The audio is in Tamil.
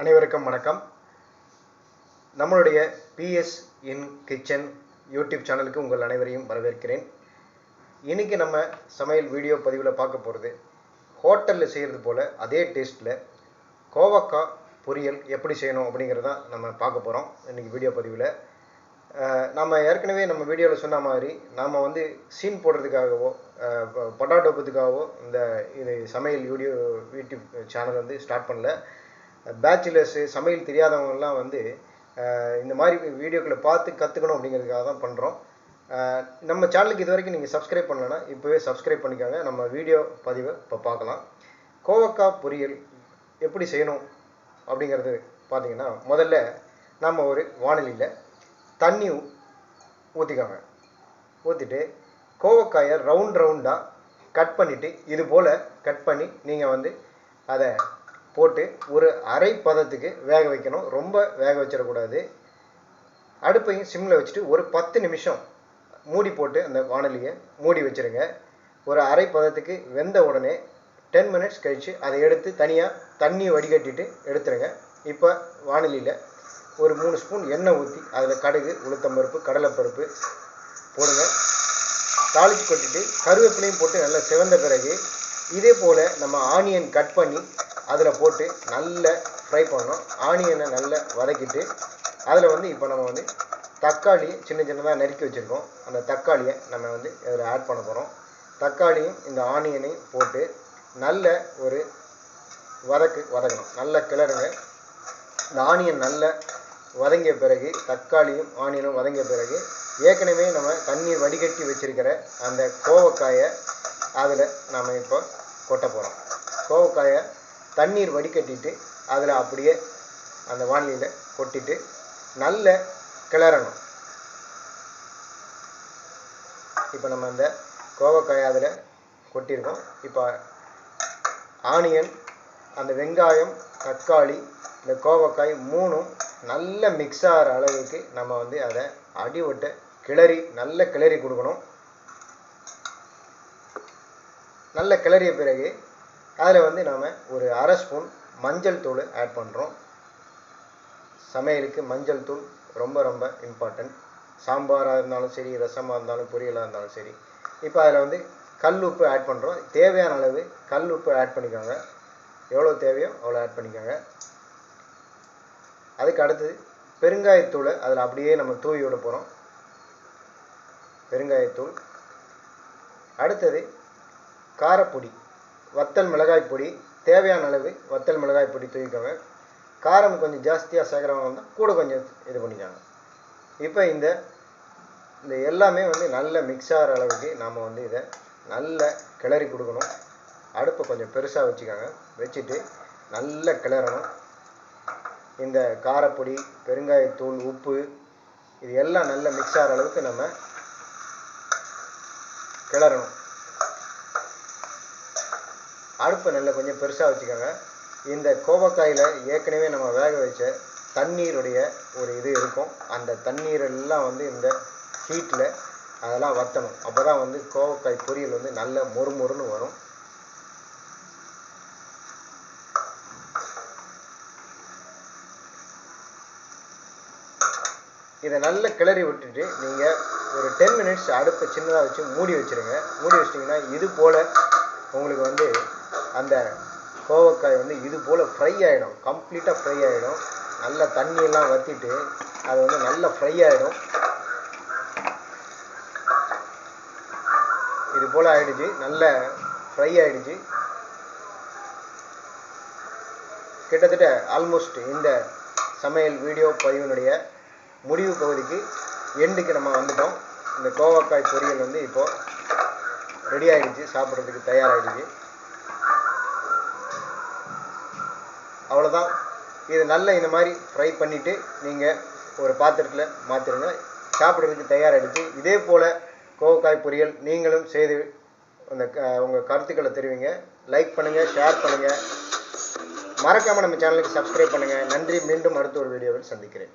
அனைவருக்கும் வணக்கம். நம்மளுடைய பிஎஸ் இன் கிச்சன் யூடியூப் சேனலுக்கு உங்கள் அனைவரையும் வரவேற்கிறேன். இன்னைக்கு நம்ம சமையல் வீடியோ பதிவில் பார்க்க போகிறது ஹோட்டலில் செய்கிறது போல் அதே டேஸ்ட்டில் கோவக்காய் பொரியல் எப்படி செய்யணும் அப்படிங்கிறத நம்ம பார்க்க போகிறோம் இன்னைக்கு வீடியோ பதிவில். நம்ம ஏற்கனவே நம்ம வீடியோவில் சொன்ன மாதிரி நாம் வந்து சீன் போடுறதுக்காகவோ பட்டாட்டோப்பத்துக்காகவோ இந்த இது சமையல் வீடியோ யூடியூப் சேனல் வந்து ஸ்டார்ட் பண்ணல. பேச்சுலர்ஸு சமையல் தெரியாதவங்கெல்லாம் வந்து இந்த மாதிரி வீடியோக்களை பார்த்து கற்றுக்கணும் அப்படிங்கிறதுக்காக தான் பண்ணுறோம் நம்ம சேனலுக்கு இது வரைக்கும் நீங்கள் சப்ஸ்கிரைப் பண்ணலன்னா இப்போவே சப்ஸ்கிரைப் பண்ணிக்கோங்க. நம்ம வீடியோ பதிவை இப்போ பார்க்கலாம். கோவக்காய் பொரியல் எப்படி செய்யணும் அப்படிங்கிறது பார்த்தீங்கன்னா முதல்ல நம்ம ஒரு வானிலையில் தண்ணி ஊற்றிக்கோங்க ஊற்றிட்டு கோவக்காயை ரவுண்ட் ரவுண்டாக கட் பண்ணிவிட்டு இது போல் கட் பண்ணி நீங்கள் வந்து அதை போட்டு ஒரு அரை பதத்துக்கு வேக வைக்கணும். ரொம்ப வேக வச்சிடக்கூடாது. அடுப்பையும் சிம்மில் வச்சுட்டு ஒரு பத்து நிமிஷம் மூடி போட்டு அந்த வானலியை மூடி வச்சுருங்க. ஒரு அரை பதத்துக்கு வெந்த உடனே டென் மினிட்ஸ் கழித்து அதை எடுத்து தனியாக தண்ணி வடிகட்டிட்டு எடுத்துருங்க. இப்போ வானலியில் ஒரு மூணு ஸ்பூன் எண்ணெய் ஊற்றி அதில் கடுகு உளுத்தம்பருப்பு கடலைப்பருப்பு போடுங்க. தாளித்து கொட்டிட்டு கருவேப்பிலையும் போட்டு நல்லா சிவந்த பிறகு இதே போல் நம்ம ஆனியன் கட் பண்ணி அதில் போட்டு நல்லா ஃப்ரை பண்ணணும். ஆனியனை நல்லா வதக்கிட்டு அதில் வந்து இப்போ நம்ம வந்து தக்காளி சின்ன சின்னதாக நறுக்கி வச்சுருக்கோம். அந்த தக்காளியை நம்ம வந்து இதில் ஆட் பண்ண போகிறோம் தக்காளியும் இந்த ஆனியனையும் போட்டு நல்ல ஒரு வதக்கு வதக்கணும். நல்லா கிளறுங்க. இந்த ஆனியன் நல்ல வதங்கிய பிறகு தக்காளியும் ஆனியனும் வதங்கிய பிறகு ஏற்கனவே நம்ம தண்ணீர் வடிகட்டி வச்சிருக்கிற அந்த கோவக்காயை அதில் நாம் இப்போ கொட்ட போகிறோம் கோவக்காயை தண்ணீர் வடிகட்டிட்டு அதில் அப்படியே அந்த வானிலையில் கொட்டிட்டு நல்ல கிளறணும். இப்போ நம்ம அந்த கோவக்காயை அதில் கொட்டியிருக்கோம் இப்போ ஆனியன் அந்த வெங்காயம் தக்காளி இந்த கோவக்காய் மூணும் நல்ல மிக்ஸ் ஆகிற அளவுக்கு நம்ம வந்து அதை அடிவட்ட கிளறி நல்ல கிளறி கொடுக்கணும். நல்ல கிளறிய பிறகு அதில் வந்து நாம் ஒரு அரை ஸ்பூன் மஞ்சள் தூள் ஆட் பண்ணுறோம் சமையலுக்கு மஞ்சள் தூள் ரொம்ப ரொம்ப இம்பார்ட்டன்ட் சாம்பாராக இருந்தாலும் சரி ரசமாக இருந்தாலும் பொரியலாக இருந்தாலும் சரி. இப்போ அதில் வந்து கல் உப்பு ஆட் பண்ணுறோம் தேவையான அளவு கல் உப்பு ஆட் பண்ணிக்கோங்க. எவ்வளோ தேவையோ அவ்வளோ ஆட் பண்ணிக்கோங்க. அதுக்கு அடுத்தது பெருங்காயத்தூளை அதில் அப்படியே நம்ம தூவி விட போகிறோம் பெருங்காயத்தூள் அடுத்தது காரப்பொடி. வத்தல் மிளகாய் பொடி தேவையான அளவு வத்தல் மிளகாய் பொடி தூக்கிக்கோங்க காரம் கொஞ்சம் ஜாஸ்தியாக சேர்க்குறவங்க இருந்தால் கூட கொஞ்சம் இது பண்ணிக்காங்க. இப்போ இந்த இந்த எல்லாமே வந்து நல்ல மிக்ஸ் ஆகிற அளவுக்கு நாம் வந்து இதை நல்ல கிளறி கொடுக்கணும். அடுப்பை கொஞ்சம் பெருசாக வச்சுக்கோங்க. வச்சுட்டு நல்ல கிளறணும். இந்த காரப்பொடி பெருங்காயத்தூள் உப்பு இது எல்லாம் நல்ல மிக்ஸ் ஆகிற அளவுக்கு நம்ம கிளறணும். அடுப்பை நல்லா கொஞ்சம் பெருசாக வச்சுக்கோங்க. இந்த கோவக்காயில் ஏற்கனவே நம்ம வேக வச்ச தண்ணீருடைய ஒரு இது இருக்கும். அந்த தண்ணீரெல்லாம் வந்து இந்த ஹீட்டில் அதெல்லாம் வற்றணும் அப்போ தான் வந்து கோவக்காய் பொரியல் வந்து நல்ல மொறுமொறுன்னு வரும். இதை நல்லா கிளறி விட்டுட்டு நீங்கள் ஒரு டென் மினிட்ஸ் அடுப்பை சின்னதாக வச்சு மூடி வச்சுருங்க. மூடி வச்சிட்டிங்கன்னா இது போல் உங்களுக்கு வந்து அந்த கோவக்காய் வந்து இது போல் ஃப்ரை ஆகிடும் கம்ப்ளீட்டாக ஃப்ரை ஆகிடும் நல்ல தண்ணியெல்லாம் வற்றிட்டு அது வந்து நல்லா ஃப்ரை ஆகிடும் இது போல் ஆகிடுச்சு நல்ல ஃப்ரை ஆகிடுச்சு கிட்டத்தட்ட ஆல்மோஸ்ட் இந்த சமையல் வீடியோ பதிவினுடைய முடிவு பகுதிக்கு எண்டுக்கு நம்ம வந்துட்டோம். இந்த கோவக்காய் பொரியல் வந்து இப்போது ரெடி ஆகிடுச்சு சாப்பிட்றதுக்கு தயாராகிடுச்சு அவ்வளோதான் இது நல்ல இந்த மாதிரி ஃப்ரை பண்ணிவிட்டு நீங்கள் ஒரு பாத்திரத்தில் மாற்றிடுங்க சாப்பிட்றதுக்கு தயாராகிடுச்சு இதே போல் கோவக்காய் பொரியல் நீங்களும் செய்து அந்த க- உங்கள் கருத்துக்களை தெரிவிங்க. லைக் பண்ணுங்கள் ஷேர் பண்ணுங்கள் மறக்காமல் நம்ம சேனலுக்கு சப்ஸ்கிரைப் பண்ணுங்கள் நன்றி. மீண்டும் அடுத்த ஒரு வீடியோவில் சந்திக்கிறேன்.